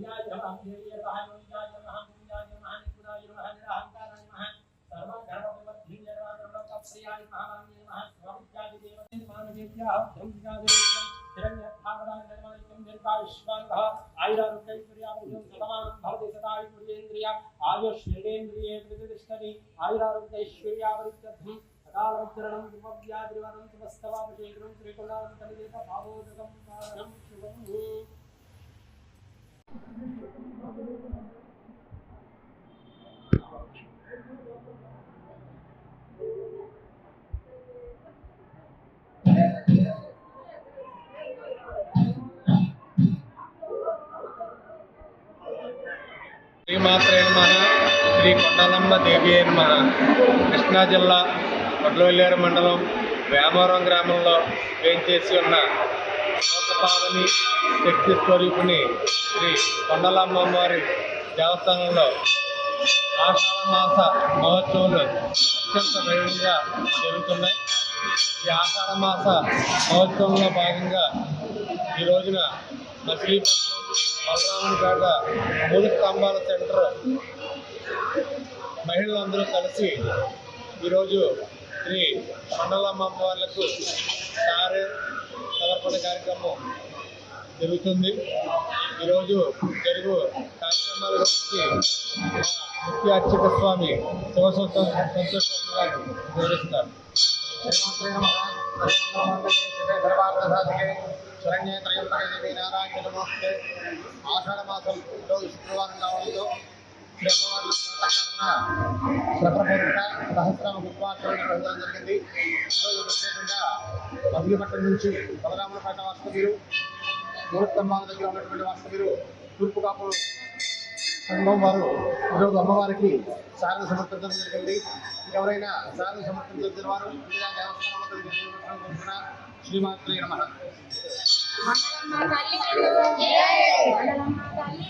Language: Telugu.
పుణ్యాయ నమః దేవ్యే నమః పుణ్యాయ నమః పుణ్యాయ శ్రీమాత్రే నమ. శ్రీ కొండలమ్మ దేవి నమ. కృష్ణా జిల్లా వడ్లవల్లేరు మండలం వేమవరం గ్రామంలో వేంచేసి ఉన్న లోకపావని శక్తి స్వరూపుని శ్రీ కొండలమ్మ వారి దేవస్థానంలో ఆషాఢ మాస మహోత్సవాలు అత్యంత వైభవంగా జరుగుతున్నాయి. ఈ ఆషాఢ మాస మహోత్సవంలో భాగంగా ఈ రోజున మచిలీపట్నం బలరామన్పేట మూడు స్తంభాల సెంటర్ మహిళలందరూ కలిసి ఈరోజు శ్రీ మండలమ్మ అమ్మవార్లకు సారే సమర్పణ కార్యక్రమం జరుగుతుంది. ఈరోజు తెలుగు కార్యక్రమాల గురించి ముఖ్య అర్చక స్వామి శివసంత సంతోష్ గారు వివరిస్తారు. శ్రీమాత్రే నమః నారాయణ నమస్తే ఆషాఢ మాసం ఈరోజు శుక్రవారం కావడంతో శ్రీ అమ్మవారి శ్రభపూర్వక సహస్రామ పుష్పార్చన నిర్వహించడం జరిగింది. ఈరోజు ప్రత్యేకంగా మధురపట్నం నుంచి బలరాములపేట వాస్తవీరు మూడస్తంభాల దగ్గర ఉన్నటువంటి వాస్తవీరు తూర్పు కాపులు సంఘం వారు ఈరోజు అమ్మవారికి సారణ సమర్పించడం జరిగింది. ఎవరైనా సారణ సమర్పించిన వారు దేవస్థానం శ్రీమాత్రి నమ. మండలమ్మ తల్లి మండలమ్మ తల్లి